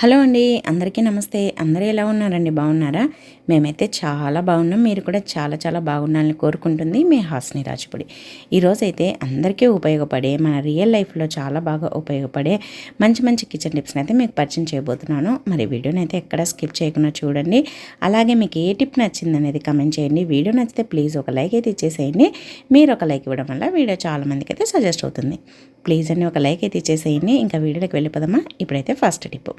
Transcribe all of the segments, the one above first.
Hello అండి అందరికీ నమస్తే. అందరూ ఎలా ఉన్నారండి? బాగున్నారా? మేమైతే చాలా బాగున్నాం. మీరు కూడా చాలా చాలా బాగున్నారని కోరుకుంటుంది మీ హాస్ని రాజుపుడి. ఈరోజైతే అందరికీ ఉపయోగపడే మన రియల్ లైఫ్లో చాలా బాగా ఉపయోగపడే మంచి మంచి కిచెన్ టిప్స్ని అయితే మీకు పరిచయం చేయబోతున్నాను. మరి వీడియోని అయితే ఎక్కడ స్కిప్ చేయకుండా చూడండి. అలాగే మీకు ఏ టిప్ నచ్చింది అనేది కమెంట్ చేయండి. వీడియో నచ్చితే ప్లీజ్ ఒక లైక్ అయితే ఇచ్చేసేయండి. మీరు ఒక లైక్ ఇవ్వడం వల్ల వీడియో చాలా మందికి అయితే సజెస్ట్ అవుతుంది. ప్లీజ్ అండి ఒక లైక్ అయితే ఇచ్చేసేయండి. ఇంకా వీడియోకి వెళ్ళిపోదామా? ఇప్పుడైతే ఫస్ట్ టిప్.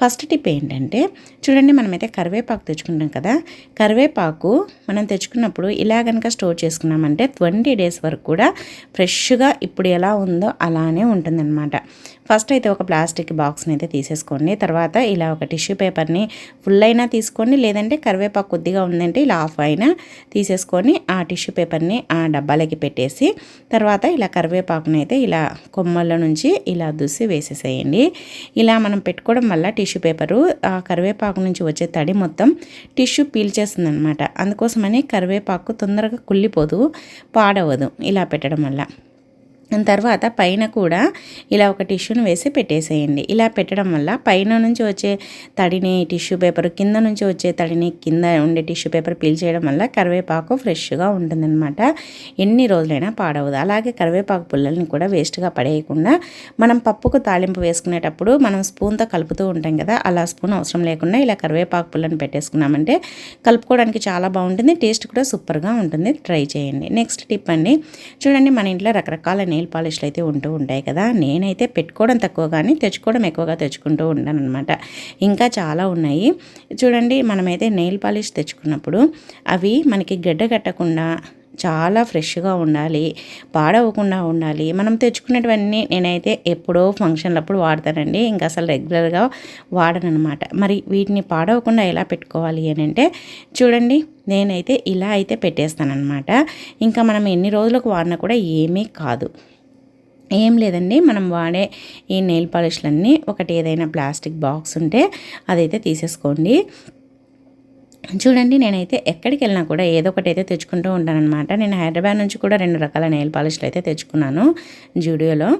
ఫస్ట్ టిప్ ఏంటంటే చూడండి మనమైతే కరివేపాకు తెచ్చుకుంటాం కదా కరివేపాకు మనం తెచ్చుకున్నప్పుడు ఇలా కనుక స్టోర్ చేసుకున్నామంటే ట్వంటీ డేస్ వరకు కూడా ఫ్రెష్గా ఇప్పుడు ఎలా ఉందో అలానే ఉంటుందన్నమాట. ఫస్ట్ అయితే ఒక ప్లాస్టిక్ బాక్స్ని అయితే తీసేసుకోండి. తర్వాత ఇలా ఒక టిష్యూ పేపర్ని ఫుల్ అయినా తీసుకోండి. లేదంటే కరివేపాకు కొద్దిగా ఉందంటే ఇలా ఆఫ్ అయినా తీసేసుకొని ఆ టిష్యూ పేపర్ని ఆ డబ్బాలకి పెట్టేసి తర్వాత ఇలా కరివేపాకుని అయితే ఇలా కొమ్మల నుంచి ఇలా దుసి వేసేసేయండి. ఇలా మనం పెట్టుకోవడం వల్ల టిష్యూ పేపరు ఆ కరివేపాకు నుంచి వచ్చే తడి మొత్తం టిష్యూ పీల్చేస్తుంది అనమాట అందుకోసమని కరివేపాకు తొందరగా కుళ్ళిపోదు పాడవదు ఇలా పెట్టడం వల్ల. తర్వాత పైన కూడా ఇలా ఒక టిష్యూను వేసి పెట్టేసేయండి. ఇలా పెట్టడం వల్ల పైన నుంచి వచ్చే తడిని టిష్యూ పేపర్ కింద నుంచి వచ్చే తడిని కింద ఉండే టిష్యూ పేపర్ పీల్చేయడం వల్ల కరివేపాకు ఫ్రెష్గా ఉంటుందన్నమాట. ఎన్ని రోజులైనా పాడవదు. అలాగే కరివేపాకు పుల్లల్ని కూడా వేస్ట్గా పడేయకుండా మనం పప్పుకు తాలింపు వేసుకునేటప్పుడు మనం స్పూన్తో కలుపుతూ ఉంటాం కదా అలా స్పూన్ అవసరం లేకుండా ఇలా కరివేపాకు పుల్లని పెట్టేసుకున్నామంటే కలుపుకోవడానికి చాలా బాగుంటుంది టేస్ట్ కూడా సూపర్గా ఉంటుంది. ట్రై చేయండి. నెక్స్ట్ టిప్ అండి చూడండి మన ఇంట్లో రకరకాల నెయిల్ పాలిష్లు అయితే ఉంటూ ఉంటాయి కదా. నేనైతే పెట్టుకోవడం తక్కువ కానీ తెచ్చుకోవడం ఎక్కువగా తెచ్చుకుంటూ ఉంటాను అనమాట ఇంకా చాలా ఉన్నాయి. చూడండి మనమైతే నెయిల్ పాలిష్ తెచ్చుకున్నప్పుడు అవి మనకి గడ్డ కట్టకుండా చాలా ఫ్రెష్గా ఉండాలి పాడవకుండా ఉండాలి. మనం తెచ్చుకునేటివన్నీ నేనైతే ఎప్పుడో ఫంక్షన్లప్పుడు వాడతానండి. ఇంకా అసలు రెగ్యులర్గా వాడనమాట మరి వీటిని పాడవకుండా ఎలా పెట్టుకోవాలి అని అంటే చూడండి నేనైతే ఇలా అయితే పెట్టేస్తానమాట ఇంకా మనం ఎన్ని రోజులకు వాడినా కూడా ఏమీ కాదు. ఏం లేదండి. మనం వాడే ఈ నెయిల్ పాలిష్లన్నీ ఒకటి ఏదైనా ప్లాస్టిక్ బాక్స్ ఉంటే అదైతే తీసేసుకోండి. చూడండి నేనైతే ఎక్కడికి వెళ్ళినా కూడా ఏదో ఒకటి అయితే తెచ్చుకుంటూ ఉంటానన్నమాట. నేను హైదరాబాద్ నుంచి కూడా రెండు రకాల నెయిల్ పాలిష్లు అయితే తెచ్చుకున్నాను జూడియోలో.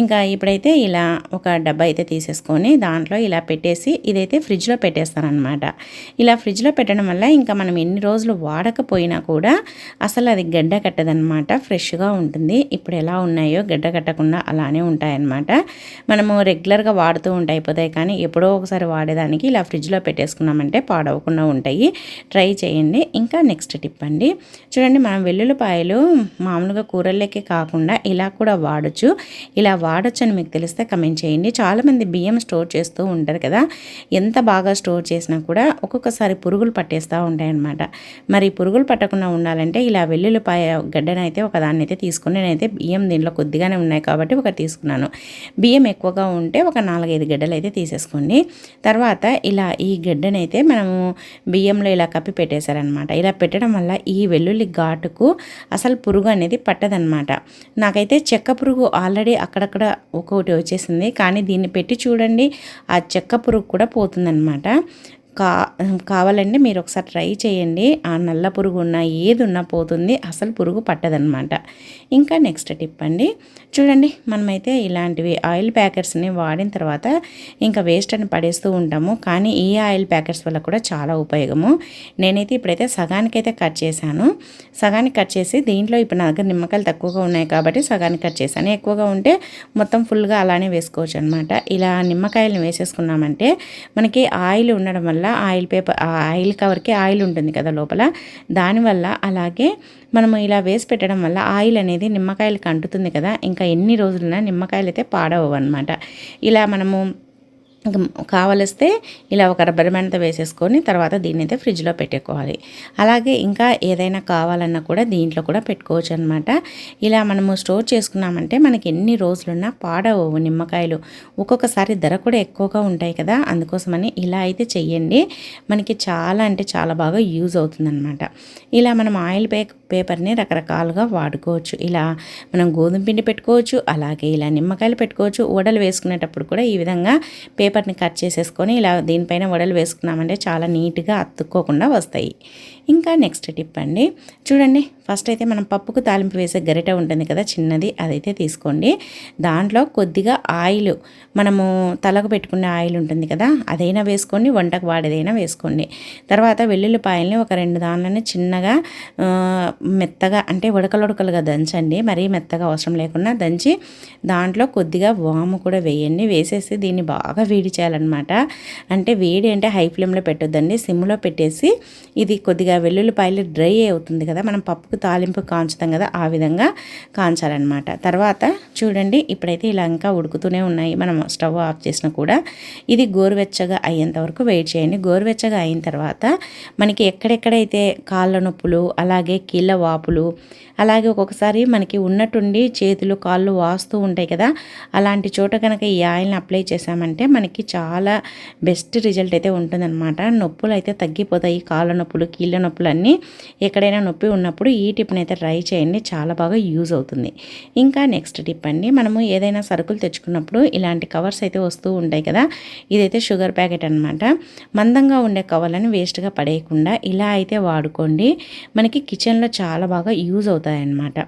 ఇంకా ఇప్పుడైతే ఇలా ఒక డబ్బా అయితే తీసేసుకొని దాంట్లో ఇలా పెట్టేసి ఇదైతే ఫ్రిడ్జ్లో పెట్టేస్తానమాట ఇలా ఫ్రిడ్జ్లో పెట్టడం వల్ల ఇంకా మనం ఎన్ని రోజులు వాడకపోయినా కూడా అసలు అది గడ్డ కట్టదనమాట ఫ్రెష్గా ఉంటుంది. ఇప్పుడు ఎలా ఉన్నాయో గడ్డ కట్టకుండా అలానే ఉంటాయన్నమాట. మనము రెగ్యులర్గా వాడుతూ ఉంటాయి పోతాయి కానీ ఎప్పుడో ఒకసారి వాడేదానికి ఇలా ఫ్రిడ్జ్లో పెట్టేసుకున్నామంటే పాడవకుండా ఉంటాయి. ట్రై చేయండి. ఇంకా నెక్స్ట్ టిప్ అండి. చూడండి మనం వెల్లుల్లిపాయలు మామూలుగా కూరల్లోకి కాకుండా ఇలా కూడా వాడచ్చు. ఇలా వాడచ్చు అని మీకు తెలిస్తే కమెంట్ చేయండి. చాలామంది బియ్యం స్టోర్ చేస్తూ ఉంటారు కదా. ఎంత బాగా స్టోర్ చేసినా కూడా ఒక్కొక్కసారి పురుగులు పట్టేస్తూ ఉంటాయన్నమాట. మరి పురుగులు పట్టకుండా ఉండాలంటే ఇలా వెల్లుల్లిపాయ గడ్డనైతే ఒకదాన్ని అయితే తీసుకుని నేనైతే బియ్యం దీంట్లో కొద్దిగానే ఉన్నాయి కాబట్టి ఒకటి తీసుకున్నాను. బియ్యం ఎక్కువగా ఉంటే ఒక నాలుగైదు గడ్డలు అయితే తీసేసుకోండి. తర్వాత ఇలా ఈ గడ్డనైతే మనము బియ్యం బియ్యంలో ఇలా కప్పి పెట్టేశారనమాట ఇలా పెట్టడం వల్ల ఈ వెల్లుల్లి ఘాటుకు అసలు పురుగు అనేది పట్టదనమాట నాకైతే చెక్క పురుగు ఆల్రెడీ అక్కడక్కడ ఒక్కొక్కటి వచ్చేసింది. కానీ దీన్ని పెట్టి చూడండి ఆ చెక్క పురుగు కూడా పోతుందనమాట కా కావాలంటే మీరు ఒకసారి ట్రై చేయండి. ఆ నల్ల పురుగు ఉన్న ఏది ఉన్నా పోతుంది. అసలు పురుగు పట్టదనమాట ఇంకా నెక్స్ట్ టిప్ అండి. చూడండి మనమైతే ఇలాంటివి ఆయిల్ ప్యాకెట్స్ని వాడిన తర్వాత ఇంకా వేస్ట్ అని పడేస్తూ ఉంటాము. కానీ ఈ ఆయిల్ ప్యాకెట్స్ వల్ల కూడా చాలా ఉపయోగము. నేనైతే ఇప్పుడైతే సగానికైతే కట్ చేశాను. సగానికి కట్ చేసి దీంట్లో ఇప్పుడు నా దగ్గర నిమ్మకాయలు తక్కువగా ఉన్నాయి కాబట్టి సగానికి కట్ చేశాను. ఎక్కువగా ఉంటే మొత్తం ఫుల్గా అలానే వేసుకోవచ్చు అనమాట ఇలా నిమ్మకాయలను వేసేసుకున్నామంటే మనకి ఆయిల్ ఉండడం వల్ల ఆయిల్ పేపర్ ఆయిల్ కవర్కి ఆయిల్ ఉంటుంది కదా లోపల. దానివల్ల అలాగే మనము ఇలా వేసి పెట్టడం వల్ల ఆయిల్ అనేది నిమ్మకాయలకి అంటుతుంది కదా. ఇంకా ఎన్ని రోజులైనా నిమ్మకాయలు అయితే పాడవు అనమాట ఇలా మనము కావలిస్తే ఇలా ఒక రబ్బర్ బ్యాండ్తో వేసేసుకొని తర్వాత దీన్ని అయితే ఫ్రిడ్జ్లో పెట్టుకోవాలి అలాగే ఇంకా ఏదైనా కావాలన్నా కూడా దీంట్లో కూడా పెట్టుకోవచ్చు అనమాట ఇలా మనము స్టోర్ చేసుకున్నామంటే మనకి ఎన్ని రోజులున్నా పాడవు నిమ్మకాయలు. ఒక్కొక్కసారి ధర కూడా ఎక్కువగా ఉంటాయి కదా అందుకోసమని ఇలా అయితే చెయ్యండి. మనకి చాలా అంటే చాలా బాగా యూజ్ అవుతుందన్నమాట. ఇలా మనం ఆయిల్ పే పేపర్ని రకరకాలుగా వాడుకోవచ్చు. ఇలా మనం గోధుమ పిండి పెట్టుకోవచ్చు అలాగే ఇలా నిమ్మకాయలు పెట్టుకోవచ్చు. ఓడలు వేసుకునేటప్పుడు కూడా ఈ విధంగా పేపర్ని కట్ చేసేసుకొని ఇలా దీనిపైన వడలు వేసుకున్నామంటే చాలా నీట్గా అతుక్కోకుండా వస్తాయి. ఇంకా నెక్స్ట్ టిప్ అండి. చూడండి ఫస్ట్ అయితే మనం పప్పుకు తాలింపు వేసే గరిటె ఉంటుంది కదా చిన్నది అదైతే తీసుకోండి. దాంట్లో కొద్దిగా ఆయిల్ మనము తలకు పెట్టుకునే ఆయిల్ ఉంటుంది కదా అదైనా వేసుకోండి వంటకు వాడేదైనా వేసుకోండి. తర్వాత వెల్లుల్లిపాయల్ని ఒక రెండు దానిలని చిన్నగా మెత్తగా అంటే ఉడకలుడకలుగా దంచండి. మరీ మెత్తగా అవసరం లేకుండా దంచి దాంట్లో కొద్దిగా వాము కూడా వేయండి. వేసేసి దీన్ని బాగా వేడి చేయాలన్నమాట. అంటే వేడి అంటే హై ఫ్లేమ్లో పెట్టొద్దండి. సిమ్లో పెట్టేసి ఇది కొద్దిగా వెల్లుల్లిపాయలు డ్రై అవుతుంది కదా మనం పప్పుకు తాలింపు కాంచుతాం కదా ఆ విధంగా కాంచాలన్నమాట. తర్వాత చూడండి ఇప్పుడైతే ఇలా ఇంకా ఉడుకుతూనే ఉన్నాయి. మనం స్టవ్ ఆఫ్ చేసినా కూడా ఇది గోరువెచ్చగా అయ్యేంత వరకు వెయిట్ చేయండి. గోరువెచ్చగా అయిన తర్వాత మనకి ఎక్కడెక్కడైతే కాళ్ళ నొప్పులు అలాగే కీళ్ళ వాపులు అలాగే ఒక్కొక్కసారి మనకి ఉన్నట్టుండి చేతులు కాళ్ళు వాస్తూ ఉంటాయి కదా. అలాంటి చోట కనుక ఈ ఆయిల్ని అప్లై చేసామంటే మనకి చాలా బెస్ట్ రిజల్ట్ అయితే ఉంటుందన్నమాట. నొప్పులు అయితే తగ్గిపోతాయి. కాళ్ళ నొప్పులు కీళ్ళ నొప్పులు అన్నీ ఎక్కడైనా నొప్పి ఉన్నప్పుడు ఈ టిప్ని అయితే ట్రై చేయండి. చాలా బాగా యూజ్ అవుతుంది. ఇంకా నెక్స్ట్ టిప్ అండి మనము ఏదైనా సరుకులు తెచ్చుకున్నప్పుడు ఇలాంటి కవర్స్ అయితే వస్తూ ఉంటాయి కదా. ఇదైతే షుగర్ ప్యాకెట్ అనమాట మందంగా ఉండే కవర్లను వేస్ట్గా పడేయకుండా ఇలా అయితే వాడుకోండి. మనకి కిచెన్లో చాలా బాగా యూజ్ అవుతుంది. అవుతాయన్నమాట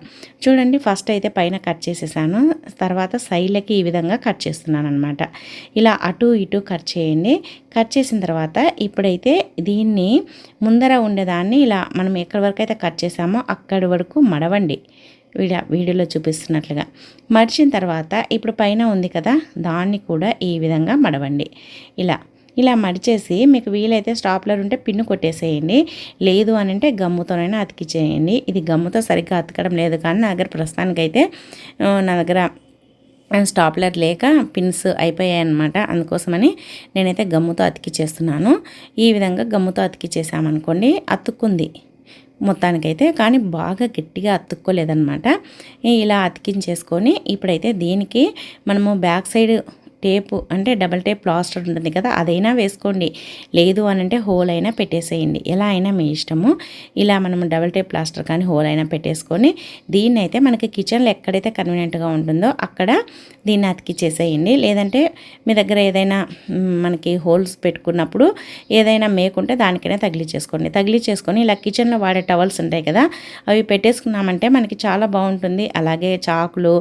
చూడండి ఫస్ట్ అయితే పైన కట్ చేసేసాను. తర్వాత సైడ్లకి ఈ విధంగా కట్ చేస్తున్నాను అనమాట ఇలా అటు ఇటు కట్ చేయండి. కట్ చేసిన తర్వాత ఇప్పుడైతే దీన్ని ముందర ఉండేదాన్ని ఇలా మనం ఎక్కడి వరకు అయితే కట్ చేసామో అక్కడి వరకు మడవండి. వీడియో వీడియోలో చూపిస్తున్నట్లుగా. మడిచిన తర్వాత ఇప్పుడు పైన ఉంది కదా దాన్ని కూడా ఈ విధంగా మడవండి. ఇలా ఇలా మడిచేసి మీకు వీలైతే స్టాప్లర్ ఉంటే పిన్ను కొట్టేసేయండి. లేదు అని అంటే గమ్ముతోనైనా అతికిచ్చేయండి. ఇది గమ్ముతో సరిగ్గా అతకడం లేదు కానీ నా దగ్గర ప్రస్తుతానికైతే నా దగ్గర స్టాప్లర్ లేక పిన్స్ అయిపోయాయి అనమాట అందుకోసమని నేనైతే గమ్ముతో అతికిచ్చేస్తున్నాను. ఈ విధంగా గమ్ముతో అతికిచ్చేసామనుకోండి అతుక్కుంది మొత్తానికైతే కానీ బాగా గట్టిగా అతుక్కోలేదనమాట ఇలా అతికించేసుకొని ఇప్పుడైతే దీనికి మనము బ్యాక్ సైడ్ టేపు అంటే డబల్ టేప్ ప్లాస్టర్ ఉంటుంది కదా అదైనా వేసుకోండి. లేదు అని అంటే హోల్ అయినా పెట్టేసేయండి. ఎలా అయినా మీ ఇష్టము. ఇలా మనం డబల్ టేప్ ప్లాస్టర్ కానీ హోల్ అయినా పెట్టేసుకొని దీన్ని అయితే మనకి కిచెన్లో ఎక్కడైతే కన్వీనియంట్గా ఉంటుందో అక్కడ దీన్ని అతికిచ్చేసేయండి లేదంటే మీ దగ్గర ఏదైనా మనకి హోల్స్ పెట్టుకున్నప్పుడు ఏదైనా మేకుంటే దానికైనా తగిలిచ్చేసుకోండి. తగిలిచ్చేసుకొని ఇలా కిచెన్లో వాడే టవల్స్ ఉంటాయి కదా అవి పెట్టేసుకున్నామంటే మనకి చాలా బాగుంటుంది. అలాగే చాకులు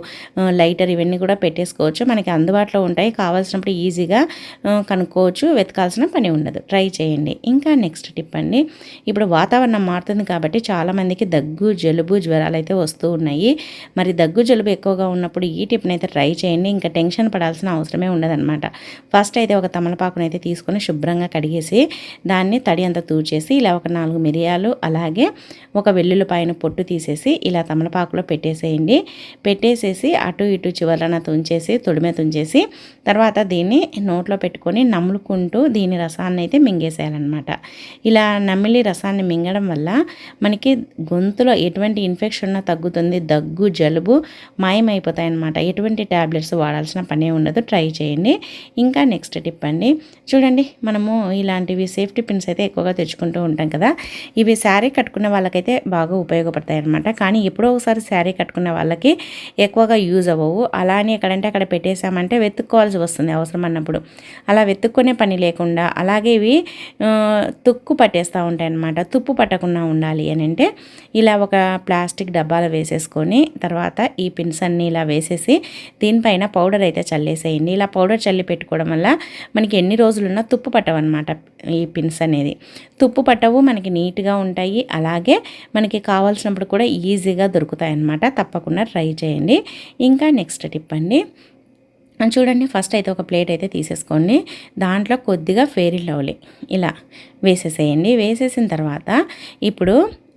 లైటర్ ఇవన్నీ కూడా పెట్టేసుకోవచ్చు. మనకి అందుబాటులో ఉంటాయి. ఉంటాయి కావాల్సినప్పుడు ఈజీగా కనుక్కోవచ్చు వెతకాల్సిన పని ఉండదు. ట్రై చేయండి. ఇంకా నెక్స్ట్ టిప్ అండి. ఇప్పుడు వాతావరణం మారుతుంది కాబట్టి చాలామందికి దగ్గు జలుబు జ్వరాలు అయితే వస్తూ ఉన్నాయి. మరి దగ్గు జలుబు ఎక్కువగా ఉన్నప్పుడు ఈ టిప్ని అయితే ట్రై చేయండి. ఇంకా టెన్షన్ పడాల్సిన అవసరమే ఉండదన్నమాట. ఫస్ట్ అయితే ఒక తమలపాకును అయితే తీసుకొని శుభ్రంగా కడిగేసి దాన్ని తడి అంతా తూచేసి ఇలా ఒక నాలుగు మిరియాలు అలాగే ఒక వెల్లుల్లిపాయను పొట్టు తీసేసి ఇలా తమలపాకులో పెట్టేసేయండి. పెట్టేసేసి అటు ఇటు చివరన తుంచేసి తొడిమే తుంచేసి తర్వాత దీన్ని నోట్లో పెట్టుకొని నమ్ములుకుంటూ దీని రసాన్ని అయితే మింగేసేయాలన్నమాట. ఇలా నమిలి రసాన్ని మింగడం వల్ల మనకి గొంతులో ఎటువంటి ఇన్ఫెక్షన్ ఉన్నా తగ్గుతుంది దగ్గు జలుబు మాయమైపోతాయి అనమాట ఎటువంటి ట్యాబ్లెట్స్ వాడాల్సిన పనే ఉండదు ట్రై చేయండి. ఇంకా నెక్స్ట్ టిప్ అండి చూడండి మనము ఇలాంటివి సేఫ్టీ పిన్స్ అయితే ఎక్కువగా తెచ్చుకుంటూ ఉంటాం కదా. ఇవి శారీ కట్టుకున్న వాళ్ళకైతే బాగా ఉపయోగపడతాయి అనమాట కానీ ఎప్పుడో ఒకసారి శారీ కట్టుకునే వాళ్ళకి ఎక్కువగా యూజ్ అవ్వవు. అలానే ఎక్కడంటే అక్కడ పెట్టేశామంటే వెతుక్కోవాల్సి వస్తుంది అవసరం అన్నప్పుడు. అలా వెతుక్కునే పని లేకుండా అలాగే ఇవి తుక్కు పట్టేస్తూ ఉంటాయి అనమాట తుప్పు పట్టకుండా ఉండాలి అని అంటే ఇలా ఒక ప్లాస్టిక్ డబ్బాలో వేసేసుకొని తర్వాత ఈ పిన్స్ అన్ని ఇలా వేసేసి దీనిపైన పౌడర్ అయితే చల్లేసేయండి. ఇలా పౌడర్ చల్లి పెట్టుకోవడం వల్ల మనకి ఎన్ని రోజులున్నా తుప్పు పట్టవన్నమాట ఈ పిన్స్ అనేది. తుప్పు పట్టవు మనకి నీట్గా ఉంటాయి. అలాగే మనకి కావాల్సినప్పుడు కూడా ఈజీగా దొరుకుతాయి అన్నమాట తప్పకుండా ట్రై చేయండి. ఇంకా నెక్స్ట్ టిప్ అండి. చూడండి ఫస్ట్ అయితే ఒక ప్లేట్ అయితే తీసేసుకోండి. దాంట్లో కొద్దిగా ఫెయిరీ లవ్లీ ఇలా వేసేసేయండి. వేసేసిన తర్వాత ఇప్పుడు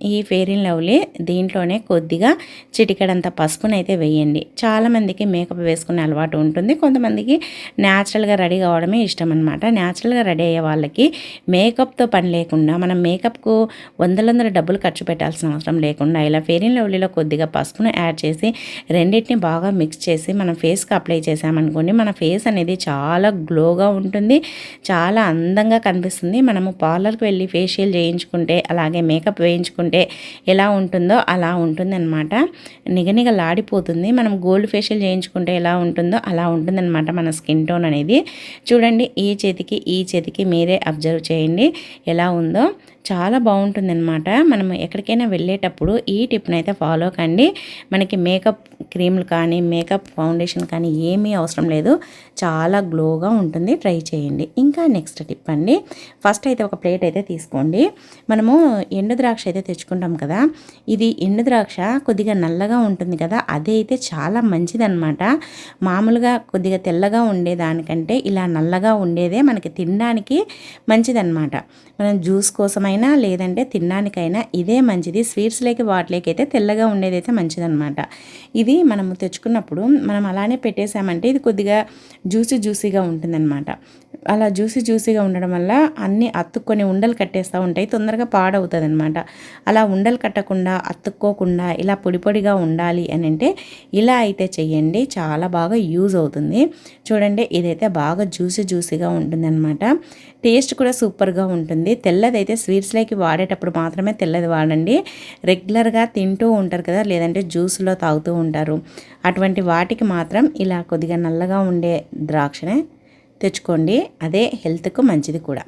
ఈ ఫెయిర్ అండ్ లవ్లీ దీంట్లోనే కొద్దిగా చిటికెడంత పసుపునైతే వేయండి. చాలామందికి మేకప్ వేసుకునే అలవాటు ఉంటుంది. కొంతమందికి న్యాచురల్గా రెడీ కావడమే ఇష్టం అనమాట న్యాచురల్గా రెడీ అయ్యే వాళ్ళకి మేకప్తో పని లేకుండా మనం మేకప్కు వందలందర డబ్బులు ఖర్చు పెట్టాల్సిన అవసరం లేకుండా ఇలా ఫెయిర్ అండ్ లవ్లీలో కొద్దిగా పసుపును యాడ్ చేసి రెండింటిని బాగా మిక్స్ చేసి మనం ఫేస్కి అప్లై చేసామనుకోండి మన ఫేస్ అనేది చాలా గ్లోగా ఉంటుంది. చాలా అందంగా కనిపిస్తుంది. మనము పార్లర్కి వెళ్ళి ఫేషియల్ చేయించుకుంటే అలాగే మేకప్ వేయించుకుంటే చేసుకుంటే ఎలా ఉంటుందో అలా ఉంటుందన్నమాట. నిగనిగలాడిపోతుంది. మనం గోల్డ్ ఫేషియల్ చేయించుకుంటే ఎలా ఉంటుందో అలా ఉంటుందన్నమాట మన స్కిన్ టోన్ అనేది. చూడండి ఈ చేతికి ఈ చేతికి మీరే అబ్జర్వ్ చేయండి. ఎలా ఉందో చాలా బాగుంటుందన్నమాట. మనం ఎక్కడికైనా వెళ్ళేటప్పుడు ఈ టిప్ని అయితే ఫాలో కండి. మనకి మేకప్ క్రీమ్లు కానీ మేకప్ ఫౌండేషన్ కానీ ఏమీ అవసరం లేదు. చాలా గ్లోగా ఉంటుంది. ట్రై చేయండి. ఇంకా నెక్స్ట్ టిప్ అండి. ఫస్ట్ అయితే ఒక ప్లేట్ అయితే తీసుకోండి. మనము ఎండు ద్రాక్ష అయితే తెచ్చుకుంటాం కదా. ఇది ఎండు ద్రాక్ష కొద్దిగా నల్లగా ఉంటుంది కదా. అదే అయితే చాలా మంచిదన్నమాట. మామూలుగా కొద్దిగా తెల్లగా ఉండేదానికంటే ఇలా నల్లగా ఉండేదే మనకి తినడానికి మంచిదన్నమాట. మనం జ్యూస్ కోసమైనా లేదంటే తినడానికైనా ఇదే మంచిది. స్వీట్స్లోకి వాటిలోకి అయితే తెల్లగా ఉండేదైతే మంచిదన్నమాట. ఇది మనము తెచ్చుకున్నప్పుడు మనం అలానే పెట్టేసామంటే ఇది కొద్దిగా జ్యూసీ జ్యూసీగా ఉంటుందన్నమాట. అలా జ్యూసీ జ్యూసీగా ఉండడం వల్ల అన్నీ అతుక్కొని ఉండలు కట్టేస్తూ ఉంటాయి తొందరగా పాడవుతుంది అనమాట అలా ఉండలు కట్టకుండా అతుక్కోకుండా ఇలా పొడి పొడిగా ఉండాలి అని అంటే ఇలా అయితే చేయండి చాలా బాగా యూజ్ అవుతుంది. చూడండి ఇదైతే బాగా జ్యూసీ జ్యూసీగా ఉంటుందన్నమాట. టేస్ట్ కూడా సూపర్గా ఉంటుంది. తెల్లదైతే స్వీట్స్లోకి వాడేటప్పుడు మాత్రమే తెల్లది వాడండి. రెగ్యులర్గా తింటూ ఉంటారు కదా లేదంటే జ్యూస్లో తాగుతూ ఉంటారు. అటువంటి వాటికి మాత్రం ఇలా కొద్దిగా నల్లగా ఉండే ద్రాక్షనే తెచ్చుకోండి అదే హెల్త్కు మంచిది కూడా.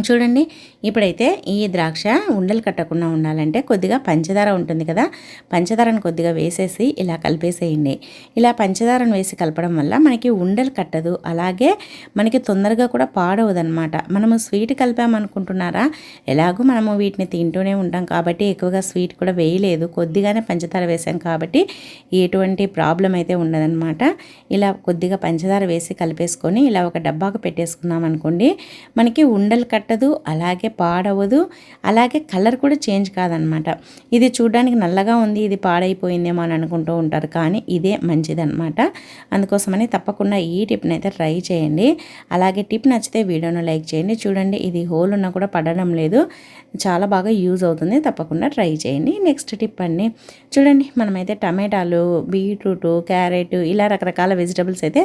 చూడండి ఇప్పుడైతే ఈ ద్రాక్ష ఉండలు కట్టకుండా ఉండాలంటే కొద్దిగా పంచదార ఉంటుంది కదా పంచదారను కొద్దిగా వేసేసి ఇలా కలిపేసేయండి. ఇలా పంచదారను వేసి కలపడం వల్ల మనకి ఉండలు కట్టదు అలాగే మనకి తొందరగా కూడా పాడవదనమాట మనము స్వీట్ కలిపామనుకుంటున్నారా? ఎలాగో మనము వీటిని తింటూనే ఉంటాం కాబట్టి ఎక్కువగా స్వీట్ కూడా వేయలేదు కొద్దిగానే పంచదార వేసాం కాబట్టి ఎటువంటి ప్రాబ్లం అయితే ఉండదనమాట ఇలా కొద్దిగా పంచదార వేసి కలిపేసుకొని ఇలా ఒక డబ్బాకు పెట్టేసుకున్నాం అనుకోండి మనకి ఉండలు కట్ట కట్టదు అలాగే పాడవదు. అలాగే కలర్ కూడా చేంజ్ కాదనమాట. ఇది చూడడానికి నల్లగా ఉంది ఇది పాడైపోయిందేమో అని అనుకుంటూ ఉంటారు. కానీ ఇదే మంచిదనమాట. అందుకోసమని తప్పకుండా ఈ టిప్ని అయితే ట్రై చేయండి. అలాగే టిప్ నచ్చితే వీడియోను లైక్ చేయండి. చూడండి ఇది హోల్ ఉన్నా కూడా పడడం లేదు. చాలా బాగా యూజ్ అవుతుంది. తప్పకుండా ట్రై చేయండి. నెక్స్ట్ టిప్ అండి. చూడండి మనమైతే టమాటాలు బీట్రూట్ క్యారెట్ ఇలా రకరకాల వెజిటబుల్స్ అయితే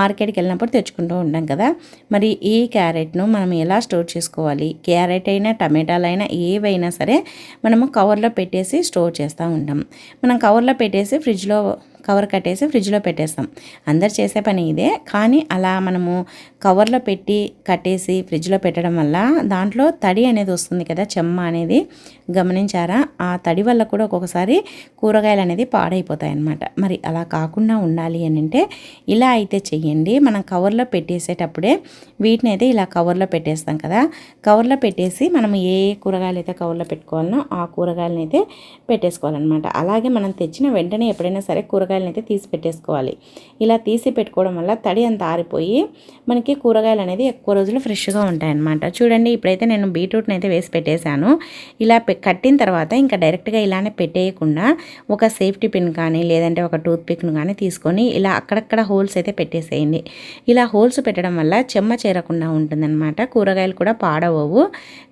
మార్కెట్కి వెళ్ళినప్పుడు తెచ్చుకుంటూ ఉంటాం కదా. మరి ఈ క్యారెట్ను మనం ఎలా స్టోర్ చేసుకోవాలి క్యారెట్ అయినా టమాటాలైనా ఏవైనా సరే మనము కవర్లో పెట్టేసి స్టోర్ చేస్తూ ఉంటాం. మనం కవర్లో పెట్టేసి ఫ్రిడ్జ్లో కవర్ కట్టేసి ఫ్రిడ్జ్లో పెట్టేస్తాం. అందరు చేసే పని ఇదే. కానీ అలా మనము కవర్లో పెట్టి కట్టేసి ఫ్రిడ్జ్లో పెట్టడం వల్ల దాంట్లో తడి అనేది వస్తుంది కదా చెమ్మ అనేది. గమనించారా? ఆ తడి వల్ల కూడా ఒక్కొక్కసారి కూరగాయలు అనేది పాడైపోతాయి అన్నమాట మరి అలా కాకుండా ఉండాలి అని అంటే ఇలా అయితే చెయ్యండి. మనం కవర్లో పెట్టేసేటప్పుడే వీటిని అయితే ఇలా కవర్లో పెట్టేస్తాం కదా. కవర్లో పెట్టేసి మనం ఏ కూరగాయలు అయితే కవర్లో పెట్టుకోవాలనో ఆ కూరగాయలను అయితే పెట్టేసుకోవాలన్నమాట. అలాగే మనం తెచ్చిన వెంటనే ఎప్పుడైనా సరే కూరగాయలు కూరగాయలను అయితే తీసి పెట్టేసుకోవాలి. ఇలా తీసి పెట్టుకోవడం వల్ల తడి అంత ఆరిపోయి మనకి కూరగాయలు అనేది ఎక్కువ రోజులు ఫ్రెష్గా ఉంటాయన్నమాట. చూడండి ఇప్పుడైతే నేను బీట్రూట్ని అయితే వేసి పెట్టేశాను. ఇలా కట్టిన తర్వాత ఇంకా డైరెక్ట్గా ఇలానే పెట్టేయకుండా ఒక సేఫ్టీ పిన్ కానీ లేదంటే ఒక టూత్ పిక్ను కానీ తీసుకొని ఇలా అక్కడక్కడ హోల్స్ అయితే పెట్టేసేయండి. ఇలా హోల్స్ పెట్టడం వల్ల చెమ్మ చేరకుండా ఉంటుందన్నమాట. కూరగాయలు కూడా పాడవవు.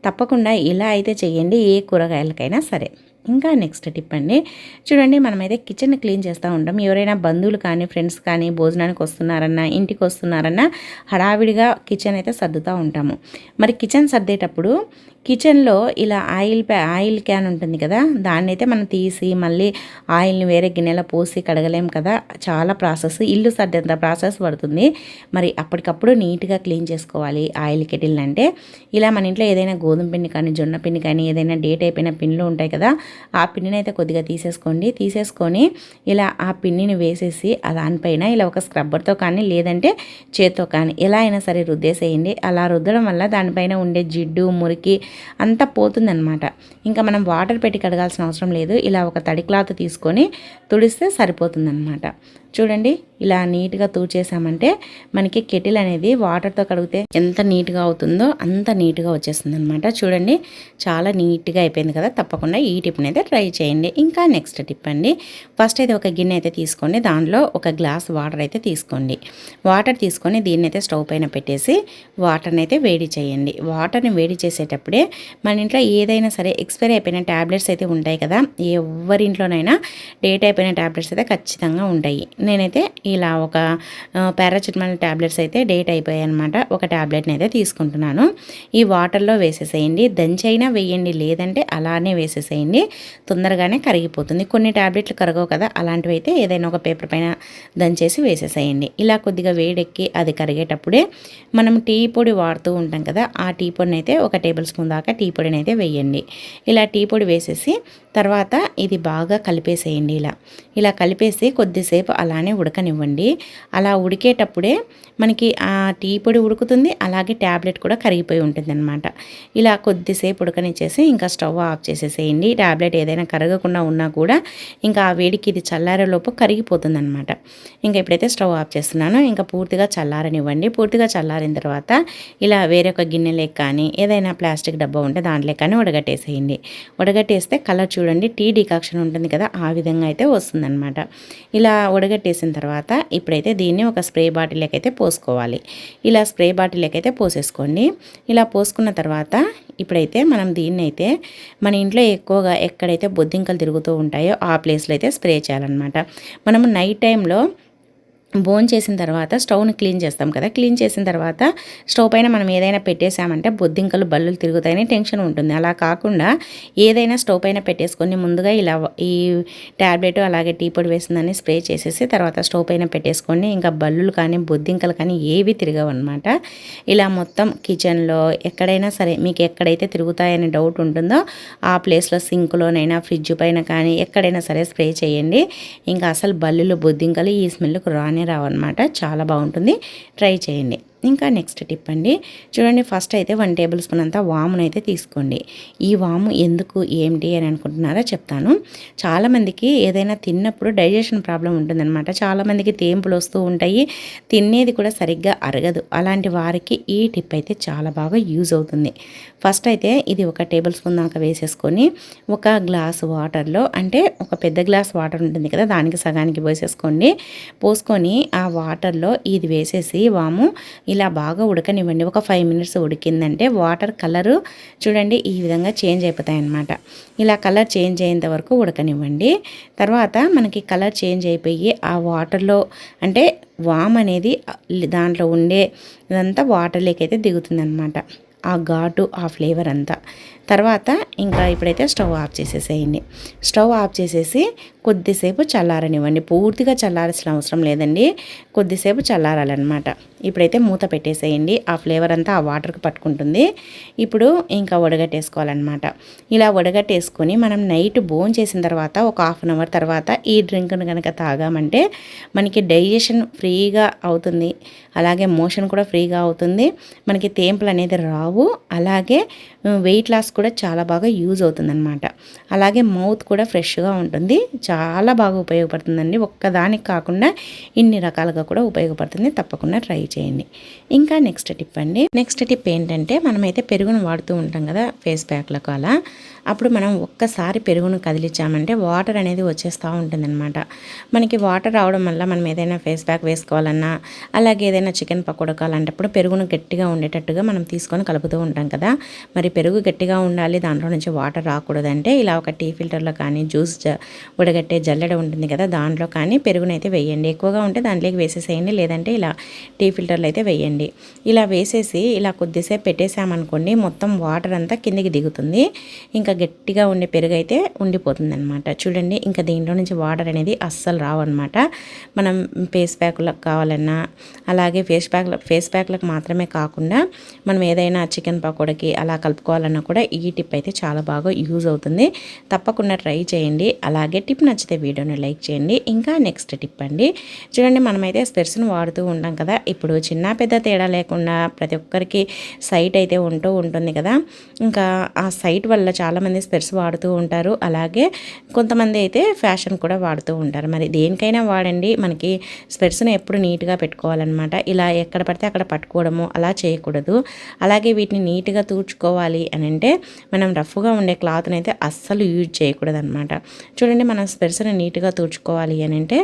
తప్పకుండా ఇలా అయితే చేయండి ఏ కూరగాయలకైనా సరే. ఇంకా నెక్స్ట్ టిప్ అండి. చూడండి మనమైతే కిచెన్ క్లీన్ చేస్తూ ఉంటాం ఎవరైనా బంధువులు కానీ ఫ్రెండ్స్ కానీ భోజనానికి వస్తున్నారన్నా ఇంటికి వస్తున్నారన్నా హడావిడిగా కిచెన్ అయితే సర్దుతూ ఉంటాము. మరి కిచెన్ సర్దేటప్పుడు కిచెన్లో ఇలా ఆయిల్ ఆయిల్ క్యాన్ ఉంటుంది కదా దాన్ని అయితే మనం తీసి మళ్ళీ ఆయిల్ని వేరే గిన్నెలో పోసి కడగలేం కదా చాలా ప్రాసెస్ ఇల్లు సర్దేంత ప్రాసెస్ పడుతుంది. మరి అప్పటికప్పుడు నీట్గా క్లీన్ చేసుకోవాలి ఆయిల్ కెటిల్ అంటే. ఇలా మన ఇంట్లో ఏదైనా గోధుమ పిండి కానీ జొన్న పిండి కానీ ఏదైనా డేట్ అయిపోయిన పిన్లు ఉంటాయి కదా ఆ పిండిని అయితే కొద్దిగా తీసేసుకోండి. తీసేసుకొని ఇలా ఆ పిండిని వేసేసి దానిపైన ఇలా ఒక స్క్రబ్బర్తో కానీ లేదంటే చేత్తో కానీ ఎలా అయినా సరే రుద్దేసేయండి. అలా రుద్దడం వల్ల దానిపైన ఉండే జిడ్డు మురికి అంతా పోతుందనమాట ఇంకా మనం వాటర్ పెట్టి కడగాల్సిన అవసరం లేదు. ఇలా ఒక తడి క్లాత్ తీసుకొని తుడిస్తే సరిపోతుందన్నమాట. చూడండి ఇలా నీట్గా తూచేసామంటే మనకి కెటిల్ అనేది వాటర్తో కడిగితే ఎంత నీట్గా అవుతుందో అంత నీట్గా వచ్చేస్తుంది అనమాట చూడండి చాలా నీట్గా అయిపోయింది కదా. తప్పకుండా ఈ టిప్ని అయితే ట్రై చేయండి. ఇంకా నెక్స్ట్ టిప్ అండి ఫస్ట్ అయితే ఒక గిన్నె అయితే తీసుకోండి. దానిలో ఒక గ్లాస్ వాటర్ అయితే తీసుకోండి. వాటర్ తీసుకొని దీన్ని అయితే స్టవ్ పైన పెట్టేసి వాటర్ని అయితే వేడి చేయండి. వాటర్ని వేడి చేసేటప్పుడే మన ఇంట్లో ఏదైనా సరే ఎక్స్పైర్ అయిపోయిన ట్యాబ్లెట్స్ అయితే ఉంటాయి కదా. ఎవరింట్లోనైనా డేట్ అయిపోయిన ట్యాబ్లెట్స్ అయితే ఖచ్చితంగా ఉంటాయి. నేనైతే ఇలా ఒక పారాసిటమాల్ ట్యాబ్లెట్స్ అయితే డేట్ అయిపోయాయి అనమాట ఒక ట్యాబ్లెట్ని అయితే తీసుకుంటున్నాను. ఈ వాటర్లో వేసేసేయండి. దంచైనా వేయండి. లేదంటే అలానే వేసేసేయండి. తొందరగానే కరిగిపోతుంది. కొన్ని ట్యాబ్లెట్లు కరగవు కదా. అలాంటివి అయితే ఏదైనా ఒక పేపర్ పైన దంచేసి వేసేసేయండి. ఇలా కొద్దిగా వేడెక్కి అది కరిగేటప్పుడే మనం టీ పొడి వాడుతూ ఉంటాం కదా ఆ టీ పొడిని అయితే ఒక టేబుల్ స్పూన్ దాకా టీ పొడిని అయితే వేయండి. ఇలా టీ పొడి వేసేసి తర్వాత ఇది బాగా కలిపేసేయండి ఇలా. ఇలా కలిపేసి కొద్దిసేపు అలానే ఉడకనివ్వండి. అలా ఉడికేటప్పుడే మనకి ఆ టీ పొడి ఉడుకుతుంది అలాగే ట్యాబ్లెట్ కూడా కరిగిపోయి ఉంటుంది అనమాట ఇలా కొద్దిసేపు ఉడకనిచ్చేసి ఇంకా స్టవ్ ఆఫ్ చేసేసేయండి. ట్యాబ్లెట్ ఏదైనా కరగకుండా ఉన్నా కూడా ఇంకా ఆ వేడికి ఇది చల్లారేలోపు కరిగిపోతుంది అనమాట ఇంకా ఇప్పుడైతే స్టవ్ ఆఫ్ చేస్తున్నాను. ఇంకా పూర్తిగా చల్లారనివ్వండి. పూర్తిగా చల్లారిన తర్వాత ఇలా వేరే ఒక గిన్నెలే కానీ ఏదైనా ప్లాస్టిక్ డబ్బా ఉంటే దాంట్లో కానీ ఉడగట్టేసేయండి. ఉడగట్టేస్తే కలర్ చూడండి టీ డికాక్షన్ ఉంటుంది కదా ఆ విధంగా అయితే వస్తుందన్నమాట. ఇలా ఉడగట్టేసిన తర్వాత ఇప్పుడైతే దీన్ని ఒక స్ప్రే బాటిల్లోకైతే అయితే పోసుకోవాలి. ఇలా స్ప్రే బాటిల్లోకైతే అయితే పోసేసుకోండి. ఇలా పోసుకున్న తర్వాత ఇప్పుడైతే మనం దీన్ని అయితే మన ఇంట్లో ఎక్కువగా ఎక్కడైతే బొద్దింకలు తిరుగుతూ ఉంటాయో ఆ ప్లేస్లో అయితే స్ప్రే చేయాలన్నమాట. మనము నైట్ టైంలో బోన్ చేసిన తర్వాత స్టవ్ని క్లీన్ చేస్తాం కదా. క్లీన్ చేసిన తర్వాత స్టవ్ పైన మనం ఏదైనా పెట్టేసామంటే బొద్దింకలు బల్లులు తిరుగుతాయని టెన్షన్ ఉంటుంది. అలా కాకుండా ఏదైనా స్టవ్ పైన పెట్టేసుకొని ముందుగా ఇలా ఈ ట్యాబ్లెట్ అలాగే టీ పొడి వేసిందని స్ప్రే చేసేసి తర్వాత స్టవ్ పైన పెట్టేసుకొని ఇంకా బల్లులు కానీ బొద్దింకలు కానీ ఏవి తిరగవు అనమాట ఇలా మొత్తం కిచెన్లో ఎక్కడైనా సరే మీకు ఎక్కడైతే తిరుగుతాయని డౌట్ ఉంటుందో ఆ ప్లేస్లో సింక్లోనైనా ఫ్రిడ్జ్ పైన కానీ ఎక్కడైనా సరే స్ప్రే చేయండి. ఇంకా అసలు బల్లులు బొద్దింకలు ఈ స్మెల్కు రాని రావన్నమాట. చాలా బాగుంటుంది. ట్రై చేయండి. ఇంకా నెక్స్ట్ టిప్ అండి. చూడండి ఫస్ట్ అయితే వన్ టేబుల్ స్పూన్ అంతా వామును అయితే తీసుకోండి. ఈ వాము ఎందుకు ఏంటి అని అనుకుంటున్నారో చెప్తాను. చాలామందికి ఏదైనా తిన్నప్పుడు డైజెషన్ ప్రాబ్లం ఉంటుందన్నమాట. చాలామందికి తేంపులు వస్తూ ఉంటాయి. తినేది కూడా సరిగ్గా అరగదు. అలాంటి వారికి ఈ టిప్ అయితే చాలా బాగా యూజ్ అవుతుంది. ఫస్ట్ అయితే ఇది ఒక టేబుల్ స్పూన్ దాకా వేసేసుకొని ఒక గ్లాస్ వాటర్లో అంటే ఒక పెద్ద గ్లాస్ వాటర్ ఉంటుంది కదా దానికి సగానికి పోసేసుకోండి. పోసుకొని ఆ వాటర్లో ఇది వేసేసి వాము ఇలా బాగా ఉడకనివ్వండి. ఒక ఫైవ్ మినిట్స్ ఉడికిందంటే వాటర్ కలరు చూడండి ఈ విధంగా చేంజ్ అయిపోతాయి అన్నమాట ఇలా కలర్ చేంజ్ అయ్యేంత వరకు ఉడకనివ్వండి. తర్వాత మనకి కలర్ చేంజ్ అయిపోయి ఆ వాటర్లో అంటే వామ్ అనేది దాంట్లో ఉండే ఇదంతా వాటర్లోకి అయితే దిగుతుందన్నమాట. ఆ ఘాటు ఆ ఫ్లేవర్ అంతా. తర్వాత ఇంకా ఇప్పుడైతే స్టవ్ ఆఫ్ చేసేసేయండి. స్టవ్ ఆఫ్ చేసేసి కొద్దిసేపు చల్లారనివ్వండి. పూర్తిగా చల్లారాల్సిన అవసరం లేదండి. కొద్దిసేపు చల్లారాలన్నమాట. ఇప్పుడైతే మూత పెట్టేసేయండి. ఆ ఫ్లేవర్ అంతా ఆ వాటర్కి పట్టుకుంటుంది. ఇప్పుడు ఇంకా వడగట్టేసుకోవాలన్నమాట. ఇలా వడగట్టేసుకొని మనం నైట్ బోన్ చేసిన తర్వాత ఒక హాఫ్ అన్ అవర్ తర్వాత ఈ డ్రింక్ను కనుక తాగామంటే మనకి డైజెషన్ ఫ్రీగా అవుతుంది. అలాగే మోషన్ కూడా ఫ్రీగా అవుతుంది. మనకి తేంపులు అనేది రావు. అలాగే వెయిట్ లాస్ కూడా చాలా బాగా యూజ్ అవుతుందన్నమాట. అలాగే మౌత్ కూడా ఫ్రెష్గా ఉంటుంది. చాలా బాగా ఉపయోగపడుతుందండి. ఒక్కదానికి కాకుండా ఇన్ని రకాలుగా కూడా ఉపయోగపడుతుంది. తప్పకుండా ట్రై చేయండి. ఇంకా నెక్స్ట్ టిప్ అండి. నెక్స్ట్ టిప్ ఏంటంటే మనమైతే పెరుగును వాడుతూ ఉంటాం కదా ఫేస్ ప్యాక్లకు అలా. అప్పుడు మనం ఒక్కసారి పెరుగును కదిలించామంటే వాటర్ అనేది వచ్చేస్తూ ఉంటుందన్నమాట. మనకి వాటర్ రావడం వల్ల మనం ఏదైనా ఫేస్ ప్యాక్ వేసుకోవాలన్నా అలాగే ఏదైనా చికెన్ పకోడా కావాలంటప్పుడు పెరుగును గట్టిగా ఉండేటట్టుగా మనం తీసుకొని కలుపుతూ ఉంటాం కదా. మరి పెరుగు గట్టిగా ఉండాలి దాంట్లో నుంచి వాటర్ రాకూడదంటే ఇలా ఒక టీ ఫిల్టర్లో కానీ జ్యూస్ ఉడగట్టే జల్లెడ ఉంటుంది కదా దాంట్లో కానీ పెరుగునైతే వేయండి. ఎక్కువగా ఉంటే దాంట్లోకి వేసేసేయండి లేదంటే ఇలా టీ ఫిల్టర్లు అయితే వేయండి. ఇలా వేసేసి ఇలా కొద్దిసేపు పెట్టేసామనుకోండి మొత్తం వాటర్ అంతా కిందికి దిగుతుంది. ఇంకా గట్టిగా ఉండే పెరుగు అయితే ఉండిపోతుంది అనమాట చూడండి ఇంకా దీంట్లో నుంచి వాటర్ అనేది అస్సలు రావన్నమాట. మనం ఫేస్ ప్యాక్లకు కావాలన్నా అలాగే ఫేస్ ప్యాక్ ఫేస్ ప్యాక్లకు మాత్రమే కాకుండా మనం ఏదైనా చికెన్ పకోడకి అలా కలుపుకోవాలన్నా కూడా ఈ టిప్ అయితే చాలా బాగా యూజ్ అవుతుంది. తప్పకుండా ట్రై చేయండి. అలాగే టిప్ నచ్చితే వీడియోని లైక్ చేయండి. ఇంకా నెక్స్ట్ టిప్ అండి. చూడండి మనమైతే స్పెర్స్ను వాడుతూ ఉంటాం కదా. ఇప్పుడు చిన్న పెద్ద తేడా లేకుండా ప్రతి ఒక్కరికి సైట్ అయితే ఉంటూ ఉంటుంది కదా. ఇంకా ఆ సైట్ వల్ల చాలా కొంతమంది స్పెర్స్ వాడుతూ ఉంటారు. అలాగే కొంతమంది అయితే ఫ్యాషన్ కూడా వాడుతూ ఉంటారు. మరి దేనికైనా వాడండి. మనకి స్పెర్స్ని ఎప్పుడు నీట్గా పెట్టుకోవాలన్నమాట. ఇలా ఎక్కడ పడితే అక్కడ పట్టుకోవడము అలా చేయకూడదు. అలాగే వీటిని నీట్గా తూడ్చుకోవాలి అని అంటే మనం రఫ్గా ఉండే క్లాత్ని అయితే అస్సలు యూజ్ చేయకూడదు అనమాట చూడండి మనం స్పెర్స్ని నీట్గా తూడ్చుకోవాలి అని అంటే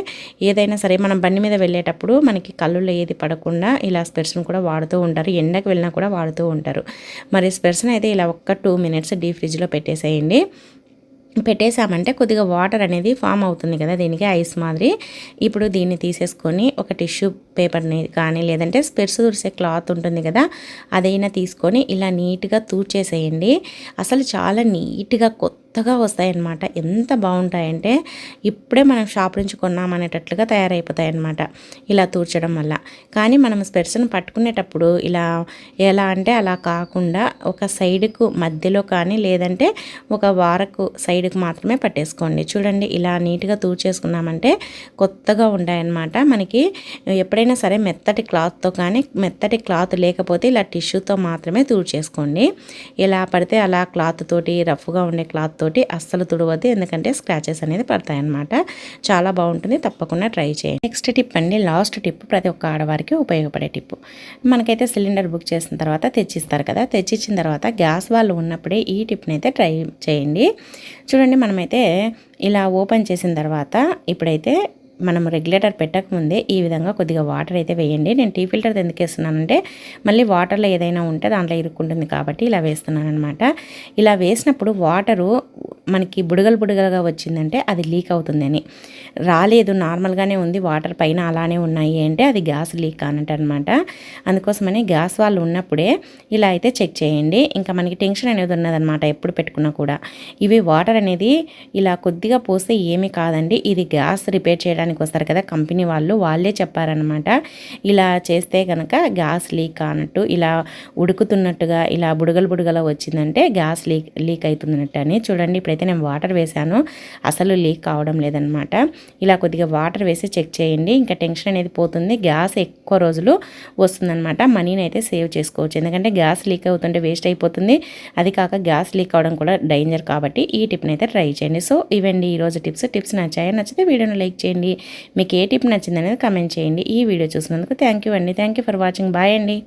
ఏదైనా సరే మనం బండి మీద వెళ్ళేటప్పుడు మనకి కళ్ళులో ఏది పడకుండా ఇలా స్పెర్స్ని కూడా వాడుతూ ఉంటారు. ఎండకు వెళ్ళినా కూడా వాడుతూ ఉంటారు. మరి స్పెర్స్ని అయితే ఇలా ఒక్క టూ మినిట్స్ డీ ఫ్రిడ్జ్లో పెట్టేసేయండి. పెట్టేసామంటే కొద్దిగా వాటర్ అనేది ఫామ్ అవుతుంది కదా దీనికి ఐస్ మాదిరి. ఇప్పుడు దీన్ని తీసేసుకొని ఒక టిష్యూ పేపర్ని కానీ లేదంటే స్పెర్స్ తుడిసే క్లాత్ ఉంటుంది కదా అదైనా తీసుకొని ఇలా నీట్గా తూర్చేసేయండి అసలు చాలా నీట్గా కొత్తగా వస్తాయన్నమాట. ఎంత బాగుంటాయంటే ఇప్పుడే మనం షాప్ నుంచి కొన్నామనేటట్లుగా తయారైపోతాయన్నమాట ఇలా తూర్చడం వల్ల. కానీ మనం స్పెర్స్ని పట్టుకునేటప్పుడు ఇలా ఎలా అంటే అలా కాకుండా ఒక సైడ్కు మధ్యలో కానీ లేదంటే ఒక వారకు సైడ్కు మాత్రమే పట్టేసుకోండి. చూడండి ఇలా నీట్గా తూర్చేసుకున్నామంటే కొత్తగా ఉంటాయన్నమాట. మనకి ఎప్పుడైనా సరే మెత్తటి క్లాత్తో కానీ మెత్తటి క్లాత్ లేకపోతే ఇలా టిష్యూతో మాత్రమే తూర్చేసుకోండి ఎలా పడితే అలా క్లాత్ తోటి రఫ్గా ఉండే క్లాత్ తోటి అస్సలు తుడవద్దు. ఎందుకంటే స్క్రాచెస్ అనేది పడతాయన్నమాట. చాలా బాగుంటుంది. తప్పకుండా ట్రై చేయండి. నెక్స్ట్ టిప్ అండి. లాస్ట్ టిప్ ప్రతి ఒక్క ఆడవారికి ఉపయోగపడే టిప్. మనకైతే సిలిండర్ బుక్ చేసిన తర్వాత తెచ్చిస్తారు కదా. తెచ్చిచ్చిన తర్వాత గ్యాస్ వాళ్ళు ఉన్నప్పుడే ఈ టిప్ని అయితే ట్రై చేయండి. చూడండి మనమైతే ఇలా ఓపెన్ చేసిన తర్వాత ఇప్పుడైతే మనం రెగ్యులేటర్ పెట్టకముందే ఈ విధంగా కొద్దిగా వాటర్ అయితే వేయండి. నేను టీ ఫిల్టర్ ఎందుకు వేస్తున్నానంటే మళ్ళీ వాటర్లో ఏదైనా ఉంటే దాంట్లో ఇరుక్కుంటుంది కాబట్టి ఇలా వేస్తున్నాను అనమాట ఇలా వేసినప్పుడు వాటరు మనకి బుడగలు బుడగలుగా వచ్చిందంటే అది లీక్ అవుతుందని. రాలేదు నార్మల్గానే ఉంది వాటర్ పైన అలానే ఉన్నాయి అంటే అది గ్యాస్ లీక్ అన్నట్టు అనమాట అందుకోసమని గ్యాస్ వాళ్ళు ఉన్నప్పుడే ఇలా అయితే చెక్ చేయండి. ఇంకా మనకి టెన్షన్ అనేది ఉన్నదనమాట ఎప్పుడు పెట్టుకున్నా కూడా. ఇవి వాటర్ అనేది ఇలా కొద్దిగా పోస్తే ఏమీ కాదండి. ఇది గ్యాస్ రిపేర్ చేయడానికి వస్తారు కదా కంపెనీ వాళ్ళు వాళ్ళే చెప్పారనమాట ఇలా చేస్తే కనుక గ్యాస్ లీక్ అన్నట్టు ఇలా ఉడుకుతున్నట్టుగా ఇలా బుడగలు బుడగల వచ్చిందంటే గ్యాస్ లీక్ లీక్ అవుతుందన్నట్టు అని చూడండి. ఇప్పుడైతే నేను వాటర్ వేశాను అసలు లీక్ కావడం లేదనమాట ఇలా కొద్దిగా వాటర్ వేసి చెక్ చేయండి ఇంకా టెన్షన్ అనేది పోతుంది. గ్యాస్ ఎక్కువ రోజులు వస్తుందన్నమాట. మనీని అయితే సేవ్ చేసుకోవచ్చు. ఎందుకంటే గ్యాస్ లీక్ అవుతుంటే వేస్ట్ అయిపోతుంది. అది కాక గ్యాస్ లీక్ అవడం కూడా డేంజర్ కాబట్టి ఈ టిప్ని అయితే ట్రై చేయండి. సో ఇవండి ఈరోజు టిప్స్. టిప్స్ నచ్చాయి? నచ్చితే వీడియోని లైక్ చేయండి. మీకు ఏ టిప్ నచ్చింది అనేది కమెంట్ చేయండి. ఈ వీడియో చూసినందుకు థ్యాంక్ యూ అండి. Thank you for watching. Bye అండి.